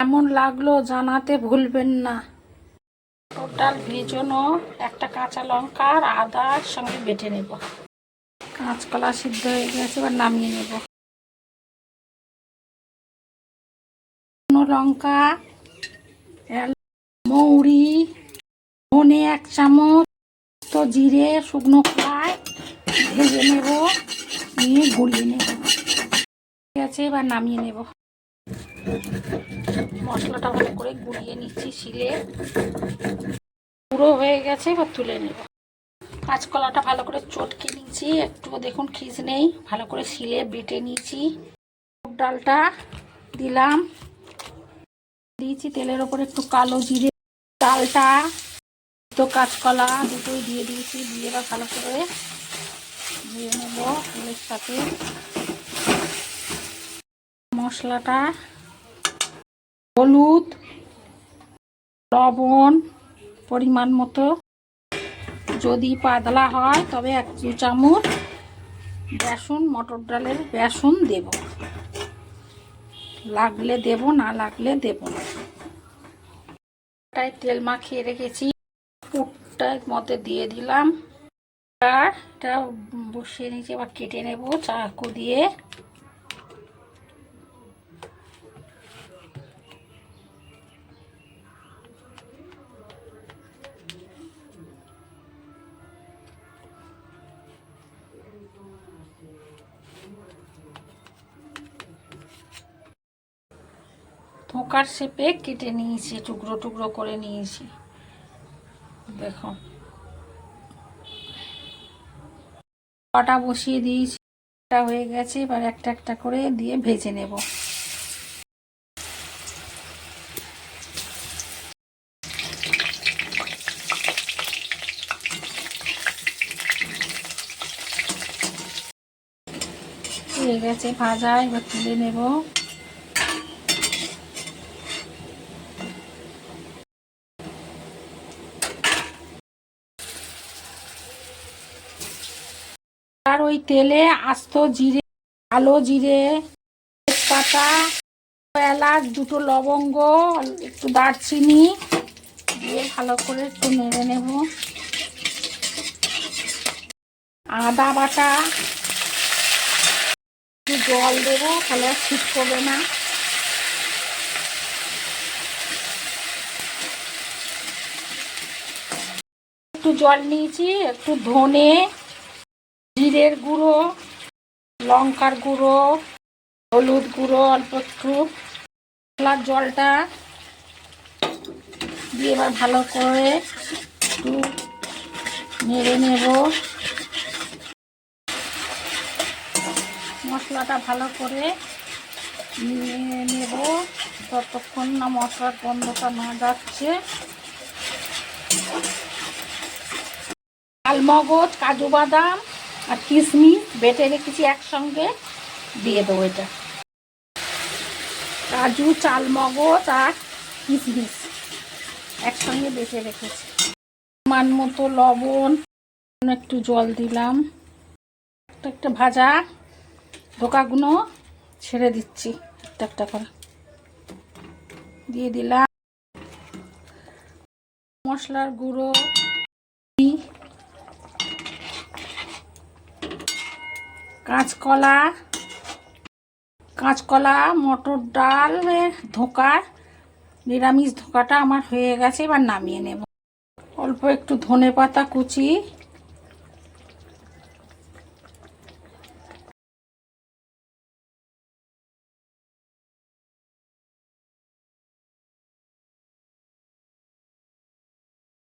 কেমন লাগল জানাতে ভুলবেন না। টোটাল ভেজনো একটা কাঁচা লঙ্কা আর আদার সঙ্গে বেটে নেব। কাঁচকলা সিদ্ধ হয়ে গেছে, এবার নামিয়ে নেব। লঙ্কা মৌরি, ধনে এক চামচ তো জিরে, শুকনো কড়াই ভেজে নেব, নিয়ে গুলিয়ে নেব। ঠিক আছে, এবার নামিয়ে নেব। মশলাটা ভালো করে গুলিয়ে নিচ্ছি, শিলে। পুরো হয়ে গেছে, এবার তুলে নেব। কাঁচকলাটা ভালো করে চটকে নিয়েছি একটু দেখুন খিস নেই। ভালো করে শিলে বেটে নিয়েছি ডালটা দিলাম। দিয়েছি তেলের ওপর একটু কালো জিরে ডালটা। তো কাঁচকলা দুটোই দিয়ে দিয়েছি। দিয়ে এবার ভালো করে দিয়ে নেব তেলের সাথে। মশলাটা হলুদ, লবণ পরিমাণ মতো। যদি পাতলা হয়, তবে এক দু চামচ বেসন, মটর ডালের বেসন দেব। লাগলে দেব, না লাগলে দেব না। তেল মাখিয়ে রেখেছি। পুরটার মধ্যে দিয়ে দিলাম। আর এটা বসিয়ে নিয়েছি বা কেটে নেব চাকু দিয়ে। থোকার শেপে কেটে নিয়েছি, টুকরো টুকরো করে নিয়েছি। দেখো। কটা বসিয়ে দিয়েছি এটা হয়ে গেছে, এবার একটা একটা করে দিয়ে ভেজে নেব। হয়ে গেছে ভাজা, এবার তুলে নেব। আর ওই তেলে আস্ত জিরে, কালো জিরে, তেজপাতা, এলাচ, দুটো লবঙ্গ, একটু দারচিনি দিয়ে ভালো করে একটু নেড়ে নেব। আদা বাটা, একটু জল দেবো, তাহলে ঠিক করবে না। একটু জল নিয়েছি, একটু ধনে জিরের গুঁড়ো, লঙ্কার গুঁড়ো, হলুদ গুঁড়ো, অল্প একটু মশলার জলটা দিয়ে এবার ভালো করে একটু নেড়ে নেব মশলাটা ভালো করে নিয়ে নেব। ততক্ষণ না মশলার গন্ধটা না যাচ্ছে। আলমগজ কাজু বাদাম আর কিশমিশ বেটে রেখেছি একসঙ্গে, দিয়ে দেবো এটা। কাজু, চালমগজ আর কিশমিশ একসঙ্গে বেটে রেখেছি। মান মতো লবণ, একটু জল দিলাম। একটা একটা ভাজা ধোকাগুলো ছেড়ে দিচ্ছি একটা একটা করে। দিয়ে দিলাম মশলার গুঁড়ো কাঁচকলা কাঁচকলা, মটর ডাল ধোকা, নিরামিষ ধোকাটা আমার হয়ে গেছে, এবার নামিয়ে নেব। অল্প একটু ধনে পাতা কুচি